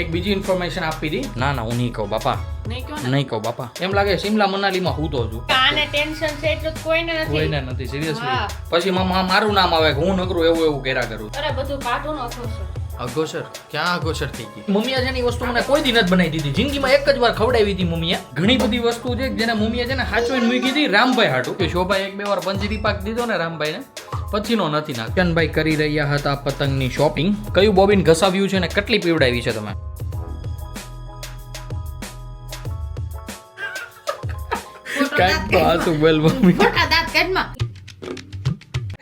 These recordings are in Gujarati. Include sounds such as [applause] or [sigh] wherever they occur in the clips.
એક બીજી ઇન્ફોર્મેશન આપી હતી ના ના હું નહીં કહું બાપા. નહીં કહો નહીં કહું બાપા. એમ લાગે શિમલા મનાલીમાં હું તો છું. આને ટેન્શન છે એટલું કોઈને નથી. કોઈને નથી સિરિયસલી પછી મારું નામ આવે હું નકરું એવું એવું કર્યા કરું. અરે બધું કાઢો નો થશે અઘોસર ક્યાં અઘોસર થઈ ગઈ? મમ્મીએ છે ને એ વસ્તુ મને કોઈ દી નથી બનાવી દીધી. જિંદગીમાં એક જ વાર ખવડાવી હતી મમ્મીએ. ઘણી બધી વસ્તુ છે જેને મમ્મીએ છે ને હાચવીને મૂકી હતી રામભાઈ હાટું. કે શોભા એક બે વાર પંજીરી પાક દીધો ને રામભાઈને. પછીનો નથી નાખ્યો. ચંદભાઈ કરી રહ્યા હતા પતંગની શોપિંગ કયું બોબિન ઘસાવ્યું છે ને કેટલી પીવડાવી છે તમે? કાંઈક તો હાચું બોલ mummy.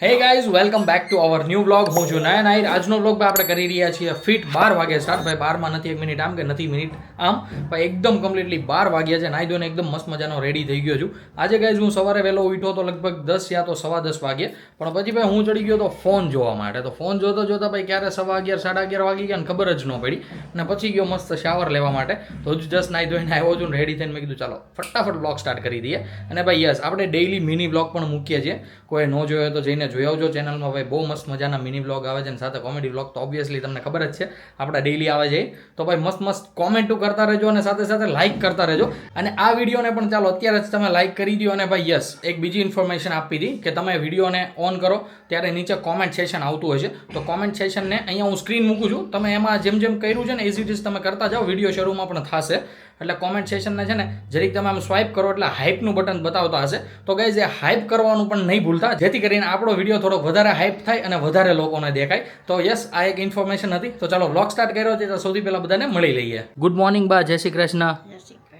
Hey guys welcome back to our new blog હું છું નયન આયર આજનો બ્લોગ આપણે કરી રહ્યા છીએ ફિટ બાર વાગે સ્ટાર્ટ ભાઈ, બારમાં નથી એક મિનિટ આમ કે નથી મિનિટ આમ. ભાઈ, એકદમ કમ્પ્લીટલી બાર વાગ્યા છે નાઈ ધોઈને એકદમ મસ્ત મજાનો રેડી થઈ ગયો છું. આજે ગાઈઝ હું સવારે વહેલો ઉઠ્યો તો લગભગ દસ યા તો સવા દસ વાગે. પણ પછી ભાઈ, હું ચડી ગયો તો ફોન જોવા માટે. તો ફોન જોતો જોતા ભાઈ, ક્યારે સવા અગિયાર, સાડા અગિયાર વાગી ગયા ખબર જ ન પડી. અને પછી ગયો મસ્ત શાવર લેવા માટે. તો હજુ જસ્ટ નાઈ ધોઈને આવ્યો છું રેડી થઈને મેં કીધું, ચાલો, ફટાફટ બ્લોગ સ્ટાર્ટ કરી દઈએ. અને ભાઈ, યસ, આપણે ડેઈલી મિની બ્લોગ પણ મૂકીએ છીએ. કોઈ ન જોયો તો જઈને જોઈ આવજો ચેનલમાં ભાઈ બહુ મસ્ત મજાના મિની બ્લોગ આવે છે અને સાથે કોમેડી બ્લોગ તો ઓબ્વિયસલી તમને ખબર જ છે. આપણા ડેઈલી આવે છે તો ભાઈ મસ્ત મસ્ત કોમેન્ટો કરતા રહેજો અને સાથે સાથે લાઇક કરતા રહેજો. અને આ વિડીયોને પણ ચાલો, અત્યારે જ તમે લાઇક કરી દો અને ભાઈ યસ એક બીજી ઇન્ફોર્મેશન આપી હતી કે તમે વિડીયોને ઓન કરો ત્યારે નીચે કોમેન્ટ સેશન આવતું હોય છે. તો કોમેન્ટ સેશનને અહીંયા હું સ્ક્રીન મૂકું છું. તમે એમાં જેમ જેમ કર્યું છે ને એઝ ઇટ ઇઝ તમે કરતા જાઓ. વીડિયો શરૂમાં પણ થશે. એટલે કોમેન્ટ સેશનને છે ને જરીક તમે આમ સ્વાઇપ કરો એટલે હાઇપનું બટન બતાવતા હશે. તો ગાઈઝ એ હાઇપ કરવાનું પણ નહીં ભૂલતા. જેથી કરીને આપણો વીડિયો થોડો વધારે હાઇપ થાય અને વધારે લોકોને દેખાય. તો યસ આ એક ઇન્ફોર્મેશન હતી. તો ચાલો વ્લોગ સ્ટાર્ટ કર્યો છે. તો સૌથી પહેલાં બધાને મળી લઈએ. ગુડ મોર્નિંગ બા. જય શ્રી કૃષ્ણ.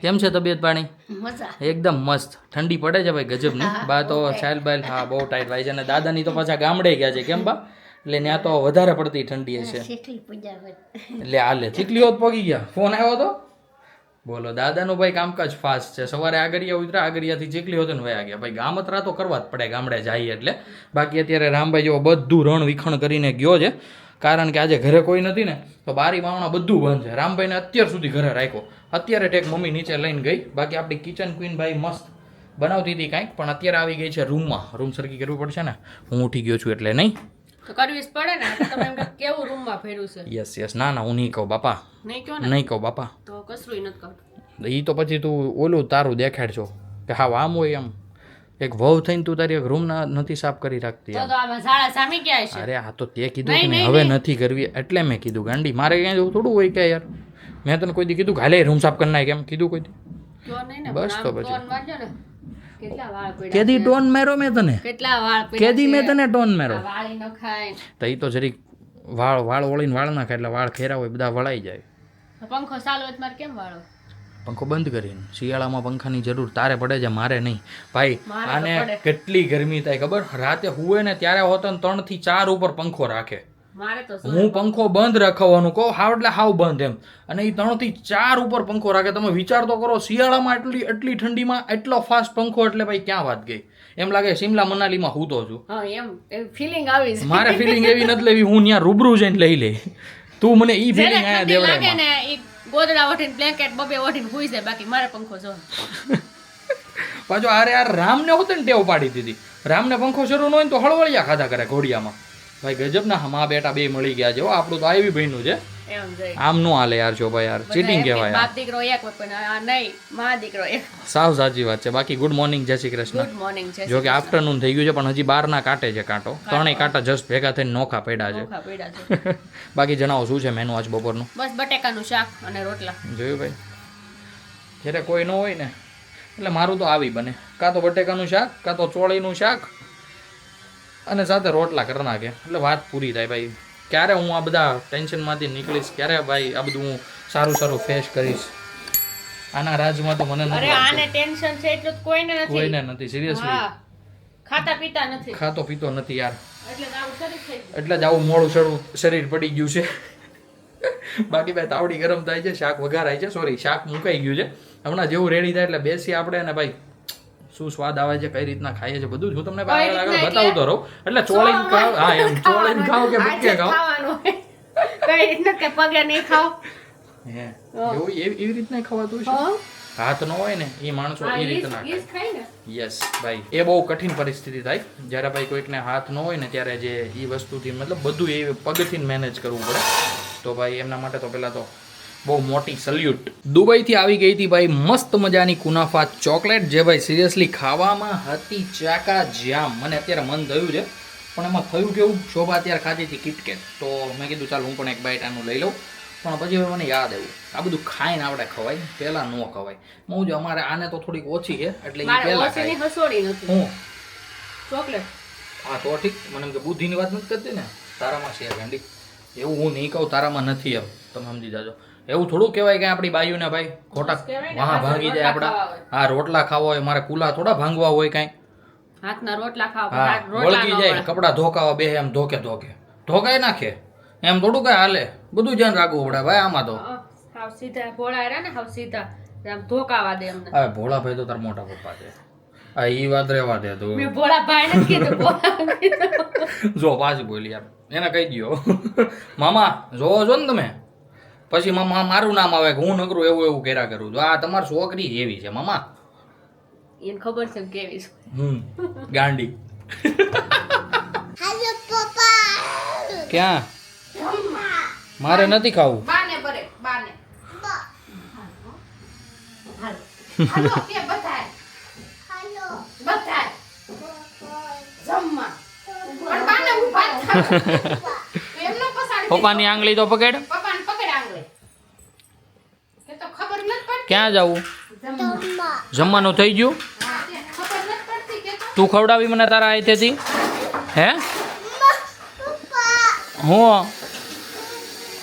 કેમ છે તબિયત પાણી? એકદમ મસ્ત. ઠંડી પડે છે ભાઈ ગજબની બા તો સાહેલ બાલ હા બહુ ટાઈટ ભાઈ છે. અને દાદાની તો પાછા ગામડે ગયા છે. કેમ બા? એટલે ત્યાં તો વધારે પડતી ઠંડી હશે. એટલે હાલે ચીકલી હોત પગી ગયા. ફોન આવ્યો તો? બોલો, દાદાનું ભાઈ કામકાજ ફાસ્ટ છે. સવારે આગળિયા ઉતરા આગળિયાથી ચીકલી હોત ને વયા ગયા. ભાઈ, ગામતરા તો કરવા જ પડે, ગામડે જઈએ એટલે. બાકી અત્યારે રામભાઈ જેવો બધું રણ વિખણ કરીને ગયો છે. કારણ કે આજે ઘરે કોઈ નથી ને, તો બારી બાવણા બધું બંધ છે. રામભાઈને અત્યાર સુધી ઘરે રાખ્યો. અત્યારે ટેક મમ્મી નીચે લઈને ગઈ. બાકી આપણી કિચન ક્વીન ભાઈ મસ્ત બનાવતી હતી કાંઈક, પણ અત્યારે આવી ગઈ છે રૂમમાં રૂમ સરખી કરવી પડશે ને? હું ઉઠી ગયો છું એટલે નહીં. તો કરવી જ પડે ને તમે એમ કેવું રૂમમાં ફેર્યું છે? યસ યસ ના ના હું નહીં કહું બાપા. નહીં કહો નહીં કહું બાપા. તો કસરું નથી કરતું. એ તો પછી તું ઓલું તારું દેખાડજો. કે હા આમ હોય એમ. એક વહુ થઈને તું તારી એક રૂમ ના નથી સાફ કરી રાખતી અરે આ તો તે કીધું કે હવે નથી કરવી એટલે મેં કીધું ગાંડી મારે ક્યાં જવું થોડું હોય કે યાર. મેં તને કોઈ દી કીધું હાલે રૂમ સાફ કરી નાખ. એમ કીધું કોઈ દી. બસ તો પછી. કેદી ટોન મેરો મેં તને? કેટલા વાળ કેદી મેં તને ટોન મેરો વાળી ન ખાય. તો એ તો જરીક વાળ વાળ ઓળીને વાળ નાખે એટલે વાળ ખેરા હોય બધા વળાઈ જાય. પંખો ચાલુ હોય કેમ વાળો? પંખો બંધ કરીને. શિયાળામાં પંખાની જરૂર. તારે પડે છે મારે નહીં. ભાઈ આને કેટલી ગરમી થાય ખબર? રાતે હુએ ને ત્યારે હોતો ને ત્રણથી ચાર ઉપર પંખો રાખે. હું પંખો બંધ રાખવાનું કહું? હાવ એટલે હાવ બંધ એમ. અને એ ત્રણથી ચાર ઉપર પંખો રાખે. તમે વિચાર તો કરો શિયાળામાં એટલી એટલી ઠંડીમાં એટલો ફાસ્ટ પંખો એટલે ભાઈ ક્યાં વાત ગઈ? એમ લાગે શિમલા મનાલીમાં હું તો છું. એમ ફિલિંગ આવી મારે ફિલિંગ એવી નથી લેવી. હું ત્યાં રૂબરૂ જઈને લઈ લે તું મને ઈ ફિલિંગ આયા દેવડાય ને ઈ ગોદડા વઠીને બ્લેન્કેટ બબે વઠીને હુઈ જાય. બાકી મારે પંખો જો પાછો અરે યાર રામને હોતે ને ટેવ પાડી દીધી. રામને પંખો શરૂ ન હોય તો હળવળિયા ખાધા કરે ઘોડિયામાં. ભાઈ ગજબના હમા બેટા બે મળી ગયા છે આપણું તો આવી ભાઈનું છે. આમ નો હાલે યાર છો ભાઈ યાર ચીટિંગ કહેવાય બાપ દીકરો એક નહીં માં દીકરો એક સાવ સાચી વાત છે. બાકી ગુડ મોર્નિંગ જય શ્રી કૃષ્ણ. ગુડ મોર્નિંગ છે જો કે આફ્ટરનૂન થઈ ગયું છે પણ હજી બારના કાંટે છે કાંટો. ત્રણેય કાંટા જસ્ટ ભેગા થઈને નોખા પડ્યા છે. ચોખા પડ્યા છે. [laughs] બાકી જણાવો શું છે મેનુ આજ બપોરનું? બસ બટેકાનું શાક અને રોટલા. જોયું ભાઈ? જ્યારે કોઈ ન હોય ને એટલે મારું તો આવી બને. કાં તો બટેકાનું શાક કાં તો ચોળીનું શાક અને સાથે રોટલા કરી નાખે. એટલે વાત પૂરી થાય ભાઈ. ક્યારે હું આ બધા ટેન્શનમાંથી નીકળીશ? ક્યારે ભાઈ આ બધું હું સારું સારું ફેસ કરીશ? આના રાજમાં તો મને નથી આને ટેન્શન છે એટલું કોઈને નથી. કોઈને નથી સિરિયસલી ખાતા પીતા નથી. ખાતો પીતો નથી યાર. એટલે જ આવું મોડું શરૂ શરીર પડી ગયું છે. બાકી ભાઈ તાવડી ગરમ થાય છે શાક વઘારાય છે. સોરી શાક મુકાઈ ગયું છે. હમણાં જેવું રેડી થાય એટલે બેસી આપણે ને ભાઈ શું સ્વાદ આવે છે કઈ રીતના ખાઈએ છે બધું જ હું તમને આગળ આગળ બતાવતો રહું. એટલે ચોળીને ખાવ હા એમ ચોળીને ખાવ કે ભૂકે ખાવ? કઈ રીતના કે પગે નહીં ખાવ? હે એવું એવી એવી રીતના ખવાતું છે હાથ ન હોય ને એ માણસો એ રીતના ખાય. યસ ભાઈ એ બહુ કઠિન પરિસ્થિતિ થાય. જ્યારે ભાઈ કોઈકને હાથ ન હોય ને ત્યારે જે એ વસ્તુથી મતલબ બધું એ પગથી મેનેજ કરવું પડે. તો ભાઈ એમના માટે તો પહેલાં તો બહુ મોટી સલ્યુટ દુબઈથી આવી ગઈ હતી ભાઈ મસ્ત મજાની કુનાફા ચોકલેટ જે ભાઈ સિરિયસલી ખાવામાં હતી ચાકા જામ મને અત્યારે મન થયું છે. પણ એમાં થયું કેવું? શોભા અત્યારે ખાધી હતી કિટકેટ તો મેં કીધું ચાલ હું પણ એક બાઈટ આનું લઈ લઉં. પણ પછી હવે મને યાદ આવ્યું. આ બધું ખાઈને આપણે ખવાય. પહેલાં ન ખવાય. હું જો અમારે આને તો થોડીક ઓછી છે એટલે એ પહેલાં ખાય. હું? ચોકલેટ. હા તો ઠીક. મને એમ કે બુદ્ધિની વાત નથી કરતી ને? તારામાં છે ગાંડી એવું હું નહીં કહું તારામાં નથી એમ. તમે સમજી જાજો. એવું થોડું કહેવાય કે આપણી બાયુને ભાઈ ખોટા વાહ ભાંગી જાય આપણા. હા રોટલા ખાવા હોય મારે કુલા થોડા ભાંગવા હોય કાંઈ. હાથના રોટલા ખાવા વળગી જાય કપડા ધોકાવા બે એમ ધોકે ધોકે. ધોકાય નાખે. એમ થોડું કઈ હાલે. બધું ધ્યાન રાખવું પડે ભાઈ આમાં તો. હાવ સીધા ભોળા રહ્યા ને હાવ સીધા. આમ ધોકાવા દે એમને. હવે ભોળાભાઈ તો તાર મોટા પપ્પા છે. આ ઈ વાત રહેવા દે તો. મે ભોળા ભાઈ ને [laughs] કીધું જો પાછી બોલી યાર એને કહી દ્યો. [laughs] મામા જોવો છો ને તમે? પછી મામા મારું નામ આવે કે હું નકરું એવું એવું કર્યા કરું છું. આ તમારી છોકરી એવી છે મામા? એને ખબર છે કેવી છે. હમ ગાંડી. ક્યાં? મારે નથી ખાવું. બાને પરે બાને. હાલો હાલો જમવા. પણ. [laughs] પપ્પાની આંગળી તો પકડ. પકડ આંગળી કે તો ખબર નથી પડતી ક્યાં જવું? જમવાનું થઈ ગયું? તે ખવડાવી મને તારા હાથેથી? હે? હું?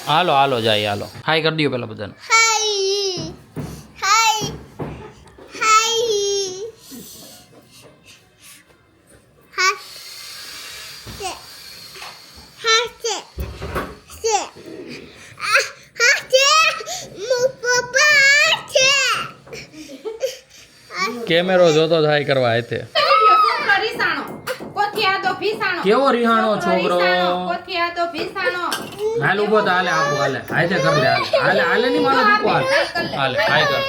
હાલો હાલો જાય હાલો. હાય કરી દો પેલા બધાને. કેમેરો જોતો થાય કરવા હાથે. વિડિયો છોકરો રીસાણો. કોથિયા તો કેવો રિહાણો છોકરો હાલ ઊભો તો હાલે આપો હાલે. હાથે કર લે હાલે. હાલે હાલે નહીં મારો દીકો હાલે હાલે હાય કર.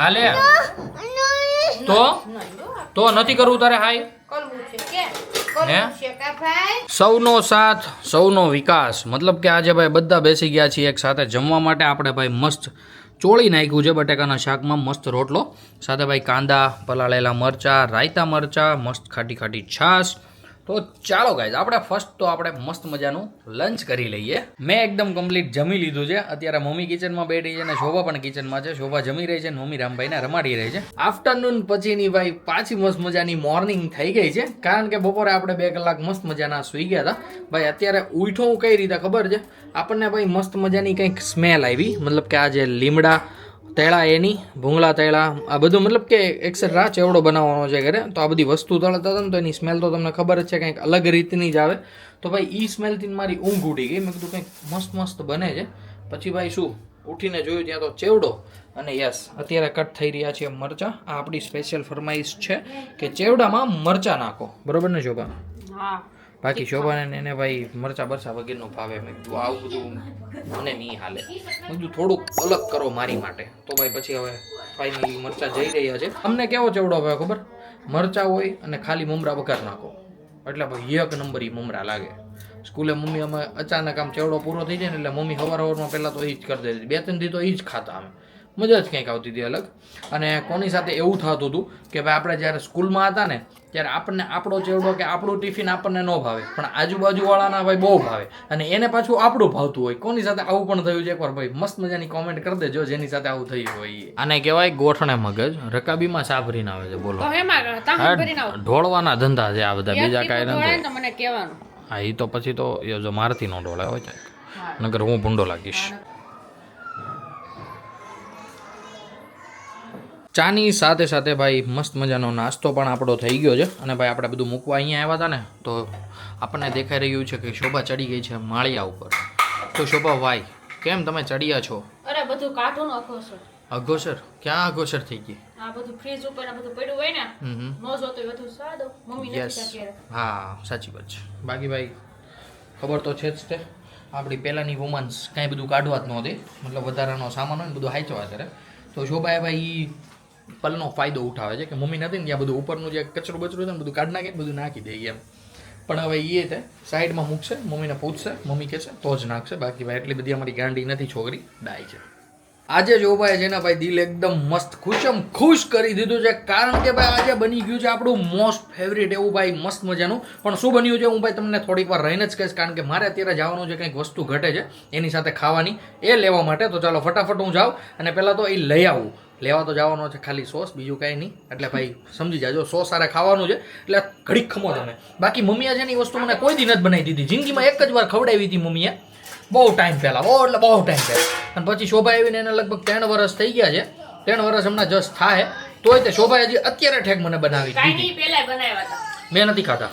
હાલે. તો? તો નથી કરવું તારે હાય? સૌનો સાથ સૌનો વિકાસ. મતલબ કે આજે ભાઈ બધા બેસી ગયા છીએ એક સાથે. જમવા માટે આપણે ભાઈ મસ્ત ચોળી નાખ્યું છે બટેકાના શાકમાં મસ્ત રોટલો. સાથે ભાઈ કાંદા, પલાળેલા મરચાં, રાયતા મરચાં, મસ્ત ખાટી ખાટી છાશ તો ચાલો ગાઈઝ આપણે ફર્સ્ટ તો આપણે મસ્ત મજાનું લંચ કરી લઈએ. મેં એકદમ કમ્પ્લીટ જમી લીધું છે. અત્યારે મમ્મી કિચનમાં બેઠી છે અને શોભા પણ કિચનમાં છે. શોભા જમી રહી છે અને મમ્મી રામભાઈને રમાડી રહી છે. આફ્ટરનૂન પછીની ભાઈ પાછી મસ્ત મજાની મોર્નિંગ થઈ ગઈ છે. કારણ કે બપોરે આપણે બે કલાક મસ્ત મજાના સૂઈ ગયા હતા. ભાઈ, અત્યારે ઉઠો હું કઈ રીતે ખબર છે? આપણને ભાઈ મસ્ત મજાની કંઈક સ્મેલ આવી. મતલબ કે આ જે લીમડા તેળા એની, ભૂંગળા તેળા, આ બધું મતલબ કે એક્સેટ્રા ચેવડો બનાવવાનો છે ઘરે. તો આ બધી વસ્તુ તળતા હતા ને તો એની સ્મેલ તો તમને ખબર જ છે કંઈક અલગ રીતની જ આવે. તો ભાઈ એ સ્મેલથી મારી ઊંઘ ઉડી ગઈ. મેં કીધું કંઈક મસ્ત મસ્ત બને છે. પછી ભાઈ શું, ઉઠીને જોયું ત્યાં તો ચેવડો. અને યસ, અત્યારે કટ થઈ રહ્યા છે મરચાં. આ આપણી સ્પેશિયલ ફરમાઈશ છે કે ચેવડામાં મરચાં નાખો. બરોબર ને શોભા હા. બાકી શોભાને એને ભાઈ મરચા બરચા વગેરેનું ભાવે મેં કીધું આવું બધું મને નહીં હાલે. મેં કીધું થોડુંક અલગ કરો મારી માટે. તો ભાઈ પછી હવે ફાઇનલી મરચા જઈ રહ્યા છે. અમને કેવો ચેવડો ભાઈ ખબર? મરચા હોય અને ખાલી મમરા વઘાર નાખો. એટલે ભાઈ એક નંબર ઈ મમરા લાગે. સ્કૂલે મમ્મી અમે અચાનક આમ ચેવડો પૂરો થઈ જાય ને એટલે મમ્મી હવાર હવારમાં પહેલાં તો એ જ કરી દેતી. બે ત્રણ દી તો એ જ ખાતા અમે મજા જ કંઈક આવતી હતી અલગ. અને કોની સાથે એવું થતું હતું કે ભાઈ આપણે જ્યારે સ્કૂલમાં હતા ને ત્યારે આપણને આપણો ચેવડો કે આપણું ટિફિન આપણને ન ભાવે પણ આજુબાજુવાળાના ભાઈ બહુ ભાવે. અને એને પાછું આપણું ભાવતું હોય. કોની સાથે આવું પણ થયું છે એકવાર ભાઈ? મસ્ત મજાની કોમેન્ટ કરી દેજો જેની સાથે આવું થયું હોય. આને કહેવાય ગોઠણે મગજ. રકાબીમાં સાભરીને આવે છે બોલો. ઢોળવાના ધંધા છે આ બધા. બીજા કાંઈ નથી. ને તો મને કહેવાનું. હા એ તો પછી તો એ જો મારથી નો ઢોળાય હોય છે નગર હું ભૂંડો લાગીશ. ચાની સાથે સાથે ભાઈ મસ્ત મજાનો નાસ્તો પણ આપણો થઈ ગયો છે. અને ભાઈ આપણે બધું મૂકવા અહીંયા આવ્યા હતા ને તો આપણને દેખાઈ રહ્યું છે કે શોભા ચડી ગઈ છે માળિયા ઉપર. તો શોભા ભાઈ કેમ તમે ચડ્યા છો? અરે બધું નાખો છો અઘોસર. ક્યાં અઘોસર થઈ ગઈ? આ બધું ફ્રીજ ઉપર આ બધું પડ્યું હોય ને નો જોતો બધું સાદો. મમ્મી નથી હા સાચી વાત છે. બાકી ભાઈ ખબર તો છે જ તે. આપણી પહેલાંની વુમન્સ કાંઈ બધું કાઢવા જ નહોતી. મતલબ વધારાનો સામાન હોય ને બધું હાચવા કરે તો શોભાએ ભાઈ પલનો ફાયદો ઉઠાવે છે કે મમ્મી નથી ને ત્યાં બધું ઉપરનું જે કચરું બચરું છે બધું કાઢ નાખે બધું નાખી દે એમ. પણ હવે એ તે સાઈડમાં મૂકશે, મમ્મીને પૂછશે, મમ્મી કહેશે, તો જ નાખશે. બાકી ભાઈ, એટલી બધી અમારી ગાંડી નથી, છોકરી. ડાય છે. આજે જો ભાઈ, જેના ભાઈ દિલ એકદમ મસ્ત ખુશમ ખુશ કરી દીધું છે. કારણ કે ભાઈ, આજે બની ગયું છે આપણું મોસ્ટ ફેવરેટ એવું ભાઈ, મસ્ત મજાનું. પણ શું બન્યું છે, હું ભાઈ તમને થોડીક વાર રહીને જ કહીશ, કારણ કે મારે અત્યારે જવાનું છે, કંઈક વસ્તુ ઘટે છે, એની સાથે ખાવાની. એ લેવા માટે. તો ચાલો, ફટાફટ હું જાઉં અને પહેલાં તો એ લઈ આવું. લેવા તો જવાનો છે ખાલી સોસ બીજું કાંઈ નહીં. એટલે ભાઈ સમજી જાજો સોસ સારા ખાવાનું છે. એટલે ઘડીક ખમો તમે. બાકી મમ્મીએ છે ને એ વસ્તુ મને કોઈ દી નથી બનાવી દીધી. જિંદગીમાં એક જ વાર ખવડાવી હતી મમ્મીએ. બહુ ટાઈમ પહેલાં બહુ એટલે બહુ ટાઈમ પહેલાં. અને પછી શોભા આવીને એને લગભગ ત્રણ વર્ષ થઈ ગયા છે. ત્રણ વર્ષ હમણાં જસ્ટ થાય. તોય તે શોભાએ હજી અત્યારે ઠેક મને બનાવી દીધી. મેં નથી ખાતા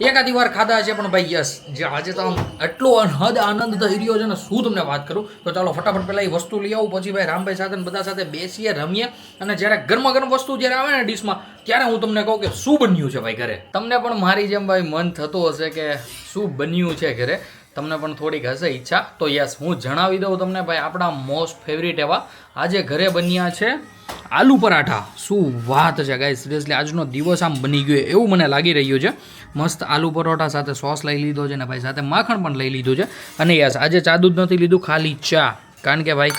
એકાદી વાર ખાધા છે, પણ ભાઈ, યસ, જે આજે તો આમ એટલો અનહદ આનંદ થઈ રહ્યો છે ને, શું તમને વાત કરું? તો ચાલો, ફટાફટ પહેલાં એ વસ્તુ લઈ આવું, પછી ભાઈ રામભાઈ સાથે બધા સાથે બેસીએ, રમીએ, અને જ્યારે ગરમા ગરમ વસ્તુ જ્યારે આવે ને ડીશમાં, ત્યારે હું તમને કહું કે શું બન્યું છે ભાઈ ઘરે? તમને પણ મારી જેમ, ભાઈ, મન થતું હશે કે શું બન્યું છે ઘરે? તમને પણ થોડીક હશે ઈચ્છા. તો યસ, હું જણાવી દઉં તમને ભાઈ, આપણા મોસ્ટ ફેવરિટ એવા આજે ઘરે બન્યા છે આલુ પરાઠા. શું વાત છે ગાય સિરિયસલી આજનો દિવસ આમ બની ગયો એવું મને લાગી રહ્યું છે. મસ્ત આલુ પરોઠા સાથે સોસ લઈ લીધો છે ને ભાઈ, સાથે માખણ પણ લઈ લીધું છે. અને યસ, આજે ચા દૂધ નથી લીધું, ખાલી ચા. કારણ કે ભાઈ,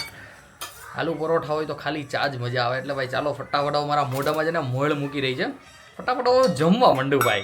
આલુ પરોઠા હોય તો ખાલી ચા જ મજા આવે. એટલે ભાઈ, ચાલો ફટાફટ મારા મોઢામાં છે ને મોળ મૂકી રહી છે. ફટાફટ જમવા માંડું ભાઈ.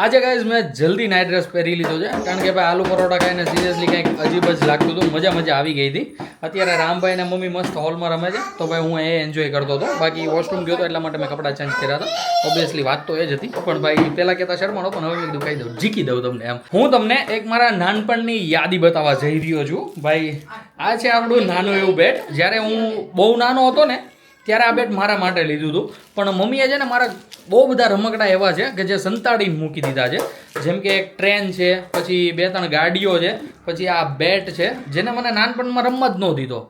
આજે ગાઈઝ મેં જલ્દી નાઇટ ડ્રેસ પહેરી લીધો છે. કારણ કે ભાઈ આલુ પરોઠા ખાઈને સિરિયસલી કંઈક અજીબ જ લાગતું હતું. મજા મજા આવી ગઈ હતી. અત્યારે રામભાઈ અને મમ્મી મસ્ત હોલમાં રમે છે. તો ભાઈ હું એ એન્જોય કરતો હતો. બાકી વોશરૂમ ગયો હતો એટલા માટે મેં કપડાં ચેન્જ કર્યા હતા. ઓબ્વિયસલી વાત તો એ જ હતી. પણ ભાઈ પહેલાં કહેતા શરમાણો પણ હવે કીધું કહી દઉં. જીકી દઉં તમને એમ. હું તમને એક મારા નાનપણની યાદી બતાવવા જઈ રહ્યો છું. ભાઈ આ છે આપણું નાનું એવું બેટ જ્યારે હું બહુ નાનો હતો ને ત્યારે આ બેટ મારા માટે લીધું હતું. પણ મમ્મીએ છે ને મારા બહુ બધા રમકડા એવા છે કે જે સંતાડીને મૂકી દીધા છે. જેમ કે એક ટ્રેન છે પછી બે ત્રણ ગાડીઓ છે પછી આ બેટ છે જેને મને નાનપણમાં રમવા જ ન દીધો.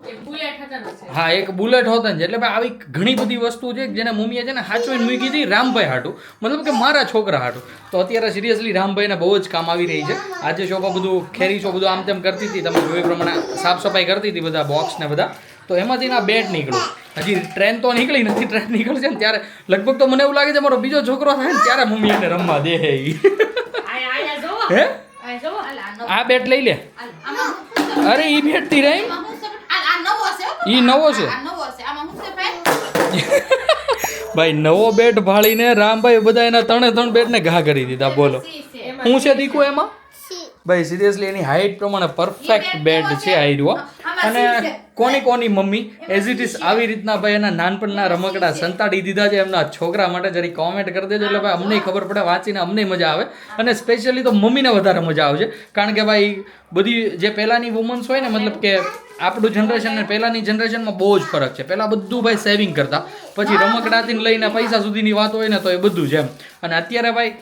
છે. હા એક બુલેટ હોતન ને એટલે ભાઈ આવી ઘણી બધી વસ્તુ છે જેને મમ્મીએ છે ને હાચવીને મૂકી હતી રામભાઈ હાટું. મતલબ કે મારા છોકરા હાટું. તો અત્યારે સિરિયસલી રામભાઈને બહુ જ કામ આવી રહી છે. આજે શોપા બધું ખેરી શો બધું આમ તેમ કરતી હતી. તમે જોઈ પ્રમાણે સાફ સફાઈ કરતી હતી બધા બોક્સ ને બધા. તો એમાંથી ના બેટ નીકળ્યું હજી ટ્રેન તો નીકળી નથી ટ્રેન નીકળશે ને ત્યારે લગભગ તો મને એવું લાગે છે મારો બીજો છોકરો થાય ને ત્યારે મમ્મી એને રમવા દે હે આ બેટ લઈ લે. અરે ઈ બેટથી રહી ઈ નવો છે? ભાઈ નવો બેટ ભાળીને રામભાઈ બધા એના ત્રણે ત્રણ બેટને ઘા કરી દીધા બોલો. હું છે દીકુ એમાં? ભાઈ સિરિયસલી એની હાઈટ પ્રમાણે પરફેક્ટ બેટ છે આયરો અને કોની કોની મમ્મી? એઝ ઇટ ઇઝ આવી રીતના ભાઈ એના નાનપણના રમકડા સંતાડી દીધા છે એમના છોકરા માટે. જરી કોમેન્ટ કરી દેજો. એટલે ભાઈ અમને ખબર પડે વાંચીને અમને મજા આવે. અને સ્પેશિયલી તો મમ્મીને વધારે મજા આવશે. કારણ કે ભાઈ બધી જે પહેલાંની વુમન્સ હોય ને મતલબ કે આપણું જનરેશન ને પહેલાંની જનરેશનમાં બહુ જ ફરક છે. પહેલાં બધું ભાઈ સેવિંગ કરતા. પછી રમકડાથી લઈને પૈસા સુધીની વાત હોય ને તો એ બધું જ એમ. અને અત્યારે ભાઈ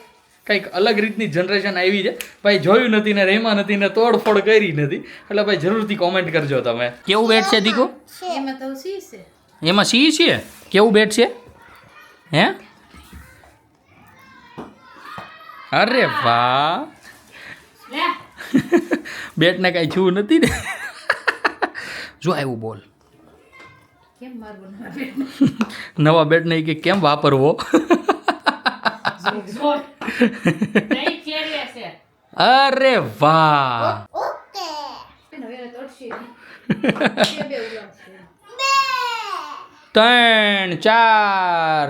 કંઈક અલગ રીતની જનરેશન આવી છે. ભાઈ જોયું નથી ને રેમાં નથી ને તોડફોડ કરી નથી. એટલે ભાઈ જરૂરથી કોમેન્ટ કરજો તમે. કેવું બેટ છે દીકુ? એમાં તો સી છે. એમાં સી છે? કેવું બેટ છે? હે? અરે વાહ. [laughs] બેટને કાંઈ છું નથી ને? [laughs] જો આવ્યું બોલ. કેમ નવા બેટને? [laughs] નહીં કે કેમ વાપરવો? અરે વાહ. ત્રણ ચાર.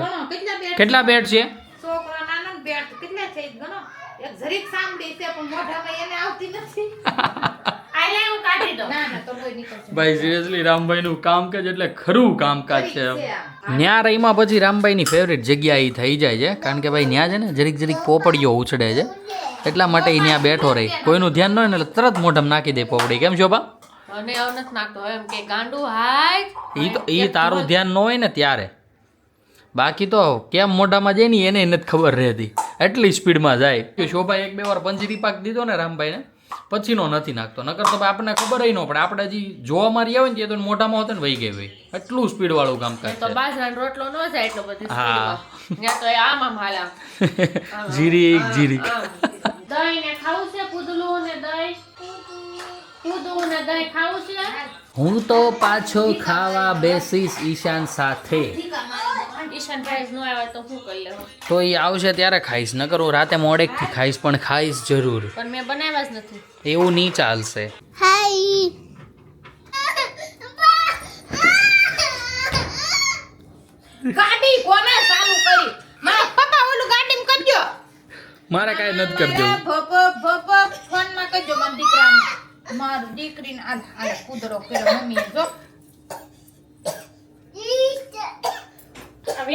કેટલા બેટ છે? છોકરા નાના બેટ. કેટલા છે ગણો? એક જરીક સાંભળી છે પણ મોઢામાં એને આવતી નથી. [laughs] આ લે હું કાઢી દઉં. ના ના તો કોઈ નીકળશે. ભાઈ સિરિયસલી રામભાઈનું કામકાજ એટલે ખરું કામકાજ છે. ન્યા રહીમાં પછી રામભાઈની ફેવરેટ જગ્યા એ થઈ જાય છે. કારણ કે ભાઈ ન્યા છે ને જરીક જરીક પોપડીઓ ઉછળે છે. એટલા માટે એ ન્યા બેઠો રહી. કોઈનું ધ્યાન ન હોય ને એટલે તરત મોઢમ નાખી દે પોપડી. કેમ છો બા એ તારું ધ્યાન ન હોય ને ત્યારે. બાકી તો કેમ મોઢામાં જાય ને એને નથી ખબર રહેતી. એટલી સ્પીડમાં જાય. શોભા એક બે વાર પંજરી પાક દીધો ને રામભાઈને પછીનો નથી નાખતો. નકર તો આપણને ખબર ન પડે. આપણે હજી જોવા મારી આવે ને તે તો મોટામાં હોતે ને વહી ગઈ ભાઈ. એટલું સ્પીડ વાળું કામકાજ તો છે. બાજરાનો રોટલો ન થાય એટલો બધો હા. તો આમ આમ હાલા. [laughs] જીરીક જીરીક દહીં ને ખાવું છે પૂદલું ને દહીં. પૂદું ને દહીં ખાવું છે. હું તો પાછો ખાવા બેસીશ ઈશાન સાથે. દો. નિશાન ન આવ્યા તો શું કરી લેવું તો એ આવશે ત્યારે ખાઈશ ન કરું રાતે મોડેકથી ખાઈશ પણ ખાઈશ જરૂર. પણ મેં બનાવ્યા જ નથી. એવું નહીં ચાલશે. ગાડી કોને ચાલુ કરી? મારા પપ્પા ઓલું ગાડીમાં કરજો મારે કાઈ નથી કરજો ભપ ભપ ફોનમાં કરજો મારા દીકરાને. મારી દીકરીને આ આ કૂદરો કર્યો મમ્મી જો.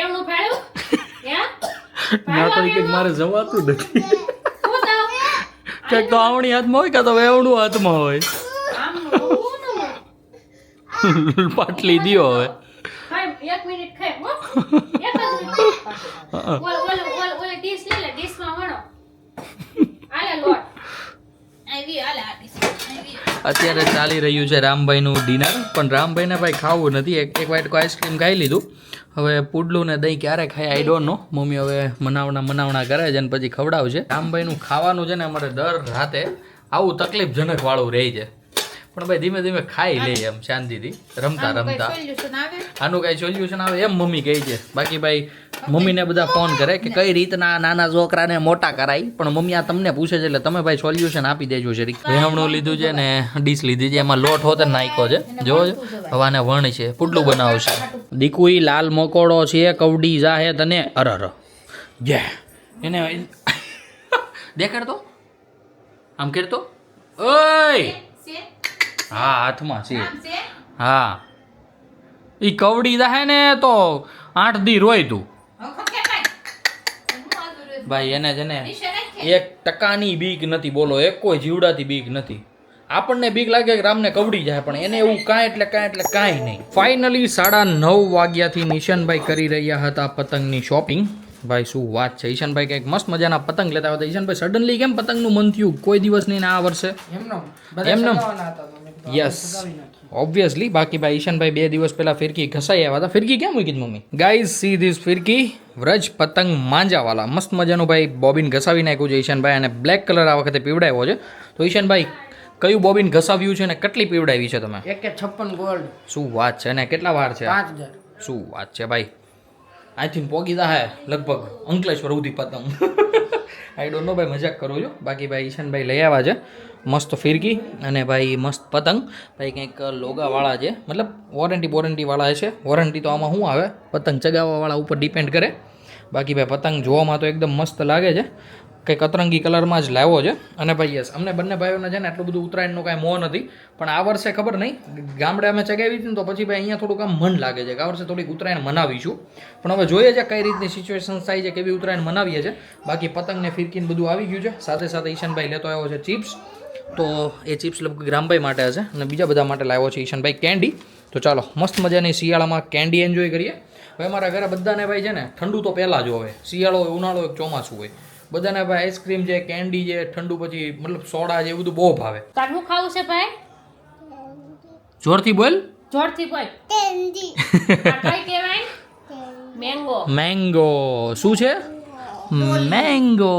આ વેમણું ના તો કે મારે જવાતું નથી. કંઈક તો આવણી હાથમાં હોય કાં તો વેવણું હાથમાં હોય. [laughs] પાટલી દિયો હવે. એક મિનિટ ખાઈ, હો. એક જ મિનિટ. ઓલ- ઓલ- ઓલ- ઓલી ડીશ લઈ લે, ડીશમાં વણો. આલે લોટ. આવી હાલે આટી આવી. અત્યારે ચાલી રહ્યું છે રામભાઈનું ડિનર પણ રામભાઈને ભાઈ ખાવું નથી. એક એક વાટકો આઈસ્ક્રીમ ખાઈ લીધું. હવે પુડલું ને દહીં ક્યારે ખાય આઈ ડોન્ટ નો મમ્મી હવે મનાવણા મનાવણા કરે છે અને પછી ખવડાવશે રામભાઈનું ખાવાનું છે ને અમારે દર રાતે આવું તકલીફજનક વાળું રહે છે. પણ ભાઈ ધીમે ધીમે ખાઈ લે એમ શાંતિથી. રમતા રમતા. આનું કઈ સોલ્યુશન આવે? એમ મમ્મી કહે છે. બાકી ભાઈ મમ્મીને બધા ફોન કરે કે કઈ રીતના નાના છોકરાને મોટા કરાય? પણ મમ્મી આ તમને પૂછે છે એટલે તમે ભાઈ સોલ્યુશન આપી દેજો છે રેહમણું લીધું છે ને ડીશ લીધી છે એમાં લોટ હોતે નાખ્યો છે. જો હવાને હવે આને વણ છે પુડલું બનાવશે. દીકુઈ લાલ મકોડો છે કવડી જાહે તને અર અર જે એને [laughs] દેખાડતો? આમ કરતો? ઓય! હા હાથમાં છે. હા. એ કવડી દહે ને તો આઠ દી રોય તું ભાઈ એને છે ને એક ટકાની બીક નથી બોલો એક કોઈ જીવડાથી બીક નથી. આપણને બીક લાગે કે રામને કવડી જાય પણ એને એવું કાંઈ એટલે કાંઈ એટલે કાંઈ નહીં. ફાઇનલી સાડા નવ વાગ્યાથી નિશાનભાઈ કરી રહ્યા હતા પતંગની શોપિંગ ભાઈ શું વાત છે? ઈશાનભાઈ કંઈક મસ્ત મજાના પતંગ લેતા હતા ઈશાનભાઈ સડનલી કેમ પતંગનું મન થયું કોઈ દિવસ નહીં ને આ વર્ષે? એમનેમ? યસ ઓબ્વિયસલી બાકી ભાઈ ઈશાનભાઈ બે દિવસ પહેલાં ફિરકી ઘસાઈ આવ્યા હતા. ફિરકી કેમ મૂકી મમ્મી? ગાઈઝ સી ધીસ ફિરકી. વ્રજ પતંગ માંજાવાલા. મસ્ત મજાનું ભાઈ બોબિન ઘસાવી નાખ્યું છે ઈશાનભાઈ અને બ્લેક કલર આ વખતે પીવડાવ્યો છે. તો ઈશાનભાઈ કયું બોબિન ઘસાવ્યું છે અને કેટલી પીવડાવી છે તમે? એક છપ્પન ગોલ્ડ શું વાત છે? અને કેટલા વાર છે પાંચ હજાર. શું વાત છે ભાઈ? આઈ થિંક પોગી હે લગભગ અંકલેશ્વર ઉધી પતંગ. [laughs] આઈ ડોન્ટ નો ભાઈ, મજાક કરું છું. બાકી ભાઈ ઈશાનભાઈ લઈ આવ્યા છે. મસ્ત ફિરકી અને ભાઈ મસ્ત પતંગ. ભાઈ કંઈક લોગાવાળા છે. મતલબ વોરંટી વોરંટીવાળા છે. વોરંટી તો આમાં શું આવે? પતંગ ચગાવવાવાળા ઉપર ડિપેન્ડ કરે. બાકી ભાઈ પતંગ જોવામાં તો એકદમ મસ્ત લાગે છે. કંઈક અતરંગી કલરમાં જ લાવ્યો છે. અને ભાઈ, યસ, અમને બંને ભાઈઓને છે ને એટલું બધું ઉત્તરાયણનું કાંઈ મો નથી. પણ આ વર્ષે ખબર નહીં, ગામડે અમે ચગાવી હતી ને તો પછી ભાઈ અહીંયા થોડુંક આમ મન લાગે છે કે આ વર્ષે થોડીક ઉત્તરાયણ મનાવીશું. પણ હવે જોઈએ છે કઈ રીતની સિચ્યુએશન થાય છે, કેવી ઉત્તરાયણ મનાવીએ છે. બાકી પતંગને ફિરકીને બધું આવી ગયું છે. સાથે સાથે ઈશાનભાઈ લેતો આવ્યો છે ચિપ્સ. તો એ ચિપ્સ લગભગ ગ્રામભાઈ માટે હશે અને બીજા બધા માટે લાવ્યો છે ઈશાનભાઈ કેન્ડી. તો ચાલો, મસ્ત મજાની શિયાળામાં કેન્ડી એન્જોય કરીએ. ભાઈ મારા ઘરે બધાને ભાઈ છે ને ઠંડુ તો પહેલાં જ હોય. શિયાળો હોય, ઉનાળો હોય, ચોમાસું હોય. બધાને ભાઈ આઈસ્ક્રીમ છે કેન્ડી છે ઠંડુ પછી મતલબ સોડા છે એ બધું બહુ ભાવે. તાર શું ખાવું છે ભાઈ? જોરથી બોલ. જોરથી બોલ. કેન્ડી. કઈ કહેવાય? મેંગો. મેંગો. શું છે? મેંગો.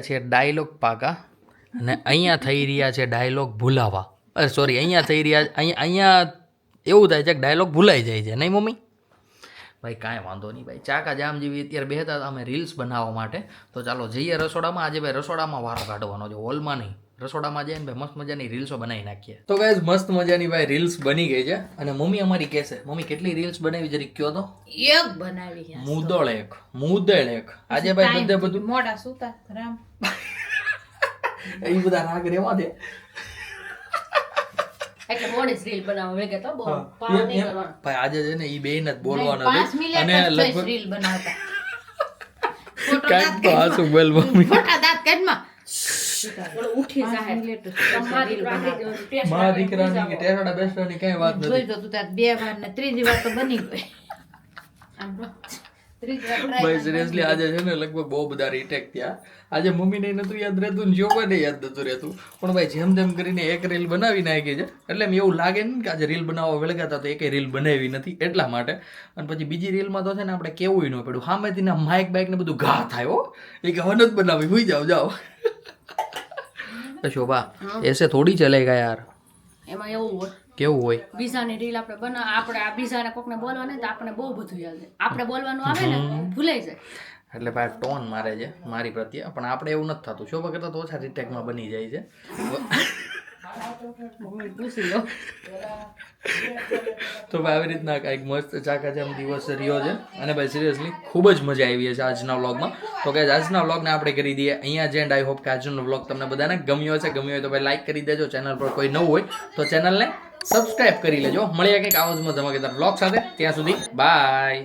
રહ્યા છે ડાયલોગ પાકા અને અહીંયા થઈ રહ્યા છે ડાયલોગ ભૂલાવા. અરે સોરી અહીંયા થઈ રહ્યા, અહીંયા અહીંયા એવું થાય છે કે ડાયલોગ ભૂલાઈ જાય છે. નહીં, મમ્મી? ભાઈ, કાંઈ વાંધો નહીં, ભાઈ. ચાકા જામ જેવી અત્યારે બેહતા અમે રીલ્સ બનાવવા માટે. તો ચાલો જઈએ રસોડામાં. આજે ભાઈ રસોડામાં વારો કાઢવાનો છે, હોલમાં નહીં. રસોડામાં જઈને ભાઈ મસ્ત મજાની રીલ્સો બનાવી નાખીએ. તો ગાઈઝ મસ્ત મજાની ભાઈ રીલ્સ બની ગઈ છે. અને મમ્મી અમારી કહેશે મમ્મી કેટલી રીલ્સ બનાવી જરી કયો તો? એક બનાવી મુદળ એક મુદળ એક. આજે ભાઈ બધે બધું મોડા સુતા રામ. એ બધા રાગ રેવા દે. આજે છે ને એ બે જ બોલવાનું. પાંચ હતું મિનિટ અને લગભગ રીલ બનાવતા. [laughs] કાંઈક દાંત તો હાસુ બોલ મમ્મી. ખોટા દાંત કાઢમાં ઉઠી જાહે. તમારી રાતે જો ટેસ્ટ મા દીકરાની કે ટેસડા બેસડાની કઈ વાત જોઈ તો તું તાર બે વાર ને ત્રીજી વાર તો બની ગઈ. જો. ત્રીજી ભાઈ સિરિયસલી આજે છે ને લગભગ બહુ બધા રીટેક થયા. આજે મમ્મીને નતું યાદ રહેતું ને જોવાને યાદ નતું રહેતું. પણ ભાઈ જેમ તેમ કરીને એક રીલ બનાવી નાખી છે એટલે એમ એવું લાગે ને કે આજે રીલ બનાવવા વળગ્યા હતા તો એકે રીલ બનાવી નથી એટલા માટે. અને પછી બીજી રીલમાં તો છે ને આપણે કેવું ન પડ્યું. સામેથી ના માઇક બાઇક ને બધું ઘા થાય હો. એ કે હનત બનાવી હુઈ જાઓ જાઓ શોભા એસે થોડી ચલેગા યાર. એમાં એવું હોય. કેવું હોય? બીજાની રીલ આપણે બના આપણે આ બીજાને કોકને બોલવાને તો આપણે બહુ બધું યાદ આપણે બોલવાનું આવે ને ભૂલાઈ જાય. એટલે ભાઈ ટોન મારે છે મારી પ્રત્યે. પણ આપણે એવું નથી થતું. શોભા કરતાં તો ઓછા રીટેકમાં બની જાય છે. તો ભાઈ આવી રીતના કાંઈક મસ્ત ચાકાચામ દિવસ રહ્યો છે. અને ભાઈ સિરિયસલી ખૂબ જ મજા આવી છે આજના વ્લોગમાં. તો કે આજના વ્લોગને આપણે કરી દઈએ અહીંયા જ એન્ડ આઈ હોપ કે આજનો વ્લોગ તમને બધાને ગમ્યો હશે. ગમ્યો હોય તો ભાઈ લાઈક કરી દેજો. ચેનલ પર કોઈ નવું હોય તો ચેનલને સબસ્ક્રાઇબ કરી લેજો. મળીએ કંઈક આવો જ ધમાકેદાર વ્લોગ સાથે. ત્યાં સુધી બાય